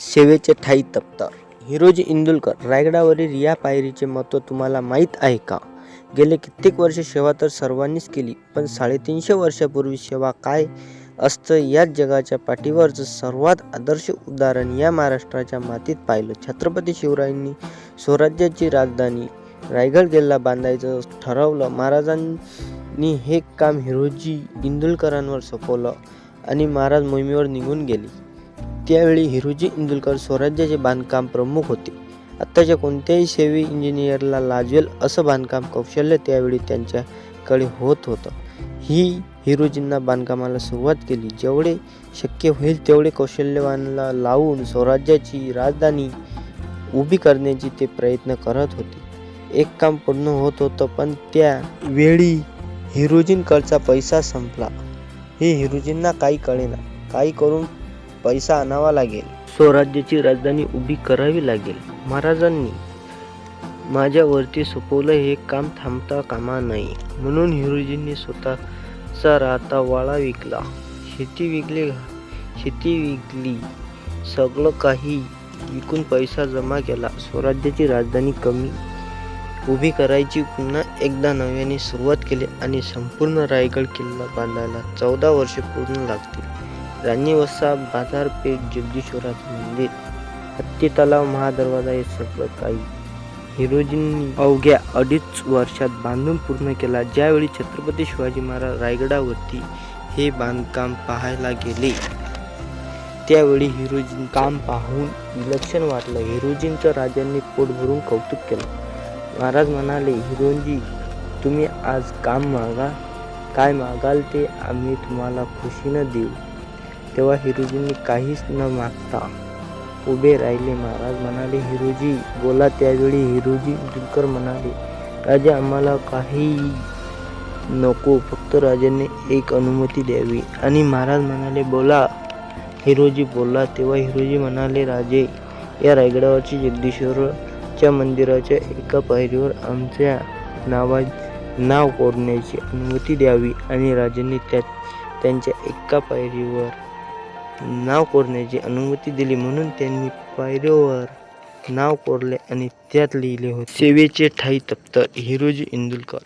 सेवेचे ठाई तप्तर. हिरोजी इंदुलकर रायगडावरील या पायरीचे महत्त्व तुम्हाला माहीत आहे का? गेले कित्येक वर्ष सेवा तर सर्वांनीच केली पण साडेतीनशे वर्षापूर्वी सेवा काय असतं याच जगाच्या पाठीवरचं सर्वात आदर्श उदाहरण या महाराष्ट्राच्या मातीत पाहिलं. छत्रपती शिवरायांनी स्वराज्याची राजधानी रायगड किल्ला बांधायचं ठरवलं. महाराजांनी हे काम हिरोजी इंदुलकरांवर सोपवलं आणि महाराज मोहिमेवर निघून गेले. त्यावेळी हिरोजी इंदुलकर स्वराज्याचे बांधकाम प्रमुख होते. आत्ताच्या कोणत्याही सेवी इंजिनियरला लाजवेल असं बांधकाम कौशल्य त्यावेळी त्यांच्याकडे होत होतं. ही हिरोजींना बांधकामाला सुरुवात केली. जेवढे शक्य होईल तेवढे कौशल्यवानला लावून स्वराज्याची राजधानी उभी करण्याची ते प्रयत्न करत होते. एक काम पूर्ण होत होतं पण त्या वेळी हिरोजींकडचा पैसा संपला. हे हिरोजींना काही कळेना. काही करून पैसा आणावा लागेल. स्वराज्याची राजधानी उभी करावी लागेल. महाराजांनी माझ्यावरती सोपवलं हे काम थांबता कामा नये. म्हणून हिरोजींनी स्वतःचा राहता वाळा विकला. शेती विकली शेती विकली. सगळं काही विकून पैसा जमा केला. स्वराज्याची राजधानी कमी उभी करायची पुन्हा एकदा नव्याने सुरुवात केली आणि संपूर्ण रायगड किल्ला बांधायला चौदा वर्षे पूर्ण लागतील. राणी वसा बाजारपेठ जगदीश्वराचं मंदिर हत्ती तलाव महादरवाजा हे सगळं काही. हिरोजींनी अवघ्या अडीच वर्षात बांधून पूर्ण केला. ज्यावेळी छत्रपती शिवाजी महाराज रायगडावरती हे बांधकाम पाहायला गेले त्यावेळी हिरोजीन काम पाहून विलक्षण वाटलं. हिरोजींचं राजांनी पोट भरून कौतुक केलं. महाराज म्हणाले हिरोजी तुम्ही आज काम मागा. काय मागाल ते आम्ही तुम्हाला खुशीनं देऊ. तेव्हा हिरोजींनी काहीच न मागता उभे राहिले. महाराज म्हणाले हिरोजी बोला. त्यावेळी हिरोजी दुलकर म्हणाले राजा आम्हाला काही नको. फक्त राजाने एक अनुमती द्यावी. आणि महाराज म्हणाले बोला. हिरोजी बोला तेव्हा हिरोजी म्हणाले राजे या रायगडावरची जगदीश्वरच्या मंदिराच्या एका पायरीवर आमच्या नावा नाव कोरण्याची अनुमती द्यावी. आणि राजांनी त्या त्यांच्या एका पायरीवर नाव कोरण्याची अनुमती दिली म्हणून त्यांनी पायऱ्यावर नाव कोरले आणि त्यात लिहिले होते. सेवेचे ठाई तप्तर हिरोजी इंदुलकर.